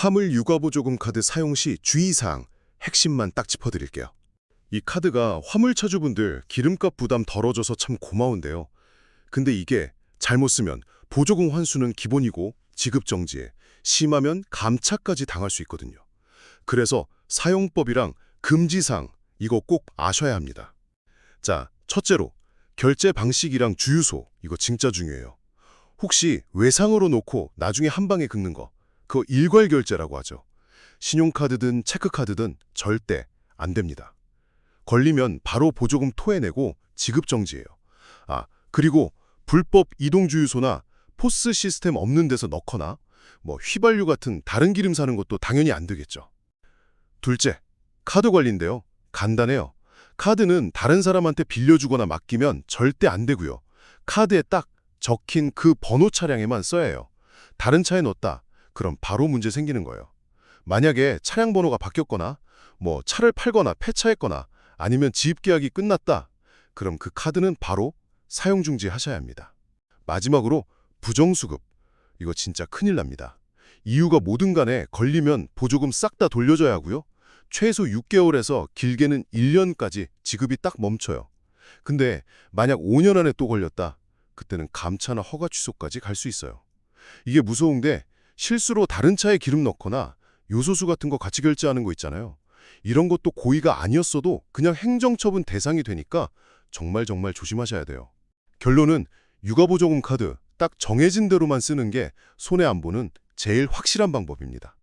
화물 육아보조금 카드 사용 시 주의사항 핵심만 딱 짚어드릴게요. 이 카드가 화물차주분들 기름값 부담 덜어줘서 참 고마운데요. 근데 이게 잘못 쓰면 보조금 환수는 기본이고 지급 정지에 심하면 감차까지 당할 수 있거든요. 그래서 사용법이랑 금지사항 이거 꼭 아셔야 합니다. 자, 첫째로 결제 방식이랑 주유소 이거 진짜 중요해요. 혹시 외상으로 놓고 나중에 한 방에 긁는 거 그거 일괄 결제라고 하죠. 신용카드든 체크카드든 절대 안 됩니다. 걸리면 바로 보조금 토해내고 지급 정지예요. 아, 그리고 불법 이동 주유소나 포스 시스템 없는 데서 넣거나 뭐 휘발유 같은 다른 기름 사는 것도 당연히 안 되겠죠. 둘째, 카드 관리인데요. 간단해요. 카드는 다른 사람한테 빌려주거나 맡기면 절대 안 되고요. 카드에 딱 적힌 그 번호 차량에만 써야 해요. 다른 차에 넣었다. 그럼 바로 문제 생기는 거예요. 만약에 차량 번호가 바뀌었거나 뭐 차를 팔거나 폐차했거나 아니면 지입 계약이 끝났다. 그럼 그 카드는 바로 사용 중지 하셔야 합니다. 마지막으로 부정수급. 이거 진짜 큰일 납니다. 이유가 뭐든 간에 걸리면 보조금 싹 다 돌려줘야 하고요. 최소 6개월에서 길게는 1년까지 지급이 딱 멈춰요. 근데 만약 5년 안에 또 걸렸다. 그때는 감차나 허가 취소까지 갈 수 있어요. 이게 무서운 게 실수로 다른 차에 기름 넣거나 요소수 같은 거 같이 결제하는 거 있잖아요. 이런 것도 고의가 아니었어도 그냥 행정처분 대상이 되니까 정말 정말 조심하셔야 돼요. 결론은 육아보조금 카드 딱 정해진 대로만 쓰는 게 손해 안 보는 제일 확실한 방법입니다.